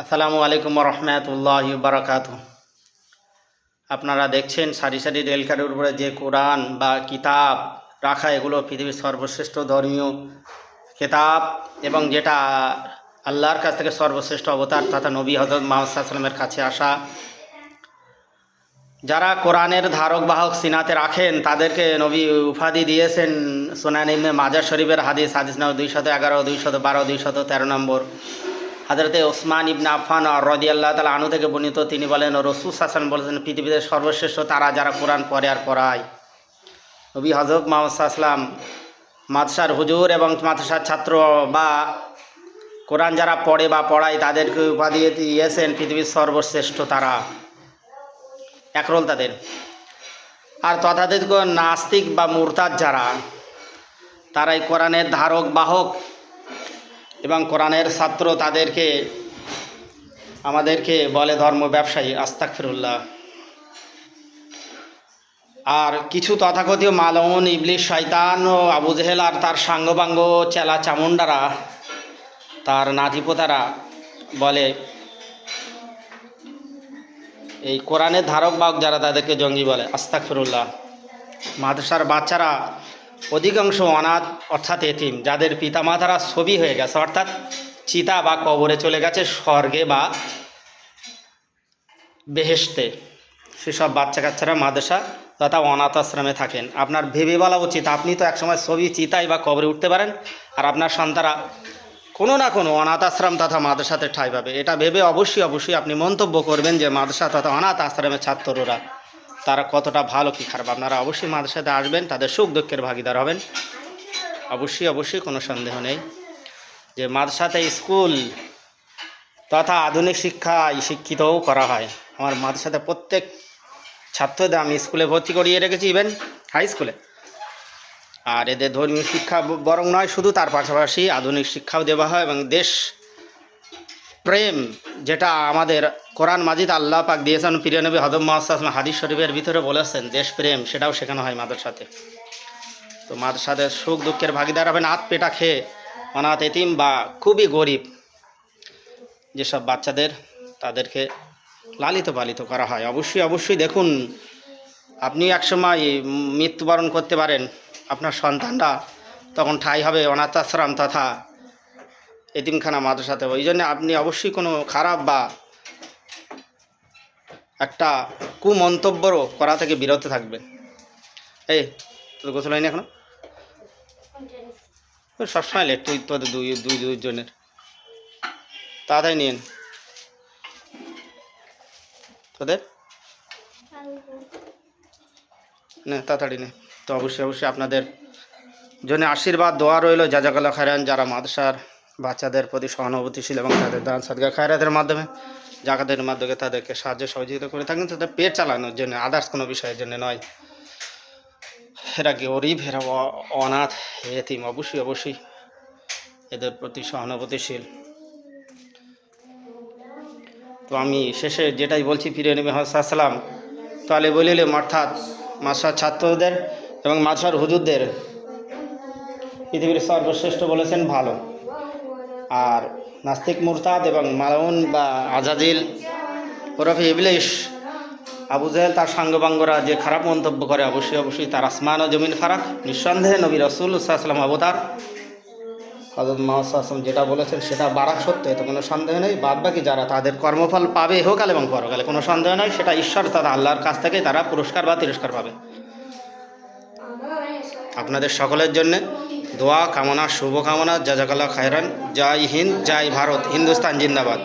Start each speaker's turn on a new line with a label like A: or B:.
A: আসসালামু আলাইকুম রহমতুল্লাহ বারাকাতু আপনারা দেখছেন সারি সারি রেলকারের উপরে যে কোরআন বা কিতাব রাখা, এগুলো পৃথিবীর সর্বশ্রেষ্ঠ ধর্মীয় কিতাব এবং যেটা আল্লাহর কাছ থেকে সর্বশ্রেষ্ঠ অবতার, তথা নবী হজরত মাহসাল্লামের কাছে আসা। যারা কোরআনের ধারক, বাহক, সিনাতে রাখেন, তাদেরকে নবী উপাধি দিয়েছেন সোনান ইবনে মাজার শরীফের হাদিস হাদিস নাম দুইশত এগারো, দুইশত বারো, দুইশত তেরো নম্বর। হাজরতে ওসমান ইবনে আফান রদি আল্লাহ তালা আনু থেকে বর্ণিত, তিনি বলেন, রসুল হাসান বলেছেন, পৃথিবীতে সর্বশ্রেষ্ঠ তারা যারা কোরআন পড়ে আর পড়ায়। নবী হজরত মাহসাল্লাম মাদশার হুজুর এবং মাদশার ছাত্র বা কোরআন যারা পড়ে বা পড়ায়, তাদেরকে উপাধি দিয়েছেন পৃথিবীর সর্বশ্রেষ্ঠ তারা। একরোল তাদের। আর তথাতীত নাস্তিক বা মুরতাদ যারা, তারাই কোরআনের ধারক, বাহক এবং কোরআনের ছাত্র তাদেরকে, আমাদেরকে বলে ধর্ম ব্যবসায়ী আস্তাক ফিরুল্লাহ আর কিছু তথাকথিত মালউন ইবলিশ শয়তান ও আবু জেহেল আর তার সাঙ্গবাঙ্গ চেলা চামুন্ডারা তার নাতিপোতারা বলে, এই কোরআনের ধারক বাহক যারা তাদেরকে জঙ্গি বলে আস্তাক ফিরুল্লাহ মাদ্রাসার বাচ্চারা অধিকাংশ অনাথ অর্থাৎ এতিম, যাদের পিতামাতারা ছবি হয়ে গেছে, অর্থাৎ চিতা বা কবরে চলে গেছে স্বর্গে বা বেহেশতে। সেসব বাচ্চা কাচ্চারা মাদ্রাসা তথা অনাথ আশ্রমে থাকেন। আপনার ভেবে বলা উচিত, আপনি তো একসময় ছবি চিতায় বা কবরে উঠতে পারেন, আর আপনার সন্তানরা কোনো না কোনো অনাথ আশ্রম তথা মাদ্রাসাতে ঠাঁই পাবে। এটা ভেবে অবশ্যই অবশ্যই আপনি মন্তব্য করবেন যে মাদ্রাসা তথা অনাথ আশ্রমের ছাত্ররা তারা কতটা ভালো, কি খারাপ? আপনারা অবশ্যই মাদ্রাসাতে আসবেন, তাদের সুখ দুঃখের ভাগিদার হবেন। অবশ্যই অবশ্যই কোনো সন্দেহ নেই যে মাদ্রাসাতে স্কুল তথা আধুনিক শিক্ষায় শিক্ষিতও করা হয়। আমার মাদ্রাসাতে প্রত্যেক ছাত্রদের আমি স্কুলে ভর্তি করিয়ে রেখেছি ইভেন হাই স্কুলে আর এদের ধর্মীয় শিক্ষা বরং নয়, শুধু তার পাশাপাশি আধুনিক শিক্ষাও দেওয়া হয় এবং দেশ প্রেম যেটা আমাদের কোরআন মাজিদ আল্লাহ পাক দিয়েছেন প্রিয়নবী হজম মাহাসম হাদিস শরীফের ভিতরে বলেছেন, দেশ প্রেম, সেটাও শেখানো হয় মাদ্রাসাতে। তো মাদ্রাসাতে সুখ দুঃখের ভাগিদার হবেন আত পেটা খেয়ে অনাথ এতিম বা খুবই গরিব, যেসব বাচ্চাদের তাদেরকে লালিত পালিত করা হয়। অবশ্যই অবশ্যই দেখুন, আপনি একসময় মৃত্যুবরণ করতে পারেন, আপনার সন্তানরা তখন ঠাই হবে অনাথ আশ্রম তথা এতিমখানা মাদ্রাসাতে ওই জন্য আপনি অবশ্যই কোনো খারাপ বা একটা কুমন্তব্যরও করা থেকে বিরত থাকবেন। এই তোর গোসল হয়নি এখনও? সবসময় লেট তুই তোদের দুই দুই, দুইজনের। তাড়াতাড়ি নিন তোদের? না, তাড়াতাড়ি নে। তো অবশ্যই অবশ্যই আপনাদের জন্য আশীর্বাদ, দোয়া রইল। জাজাকাল্লা খায়রান, যারা মাদ্রাসার বাচ্চাদের প্রতি সহানুভূতিশীল এবং তাদের দান সাদগা খায়রাতের মাধ্যমে, জাকাতের মাধ্যমে তাদেরকে সাহায্য সহযোগিতা করে থাকেন। তাদের পেট চালানোর জন্য আদার্স কোনো বিষয়ের জন্য নয়। এরা গরিব? এরা অনাথ, এতিম, অবশ্যই অবশ্যই। এদের প্রতি সহানুভূতিশীল। তো আমি শেষে যেটাই বলছি, ফিরে নেবে হাসালাম তাহলে বলিলাম অর্থাৎ মাসার ছাত্রদের এবং মাসার হুজুরদের পৃথিবীর সর্বশ্রেষ্ঠ বলেছেন ভালো। আর নাস্তিক মুরতাদ এবং মালাউন বা আজাদিল ওরফে ইবলিশ, আবু জাহেল তার সাঙ্গবাঙ্গরা যে খারাপ মন্তব্য করে অবশ্যই অবশ্যই তার আসমান ও জমিন ফারাক। নিঃসন্দেহে নবী রসুল সাল্লাম অবতার। হজরত মাহাসাম যেটা বলেছেন সেটা বারাক সত্য, এতে কোনো সন্দেহ নেই। বাদ বাকি যারা তাদের কর্মফল পাবে হোকাল এবং পরকালে কোনো সন্দেহ নয় সেটা ঈশ্বর তারা আল্লাহর কাছ থেকে তারা পুরস্কার বা তিরস্কার পাবে। আপনাদের সকলের জন্যে দোয়া কামনা শুভকামনা জাজাকাল্লা খায়রান। জয় হিন্দ জয় ভারত হিন্দুস্তান জিন্দাবাদ।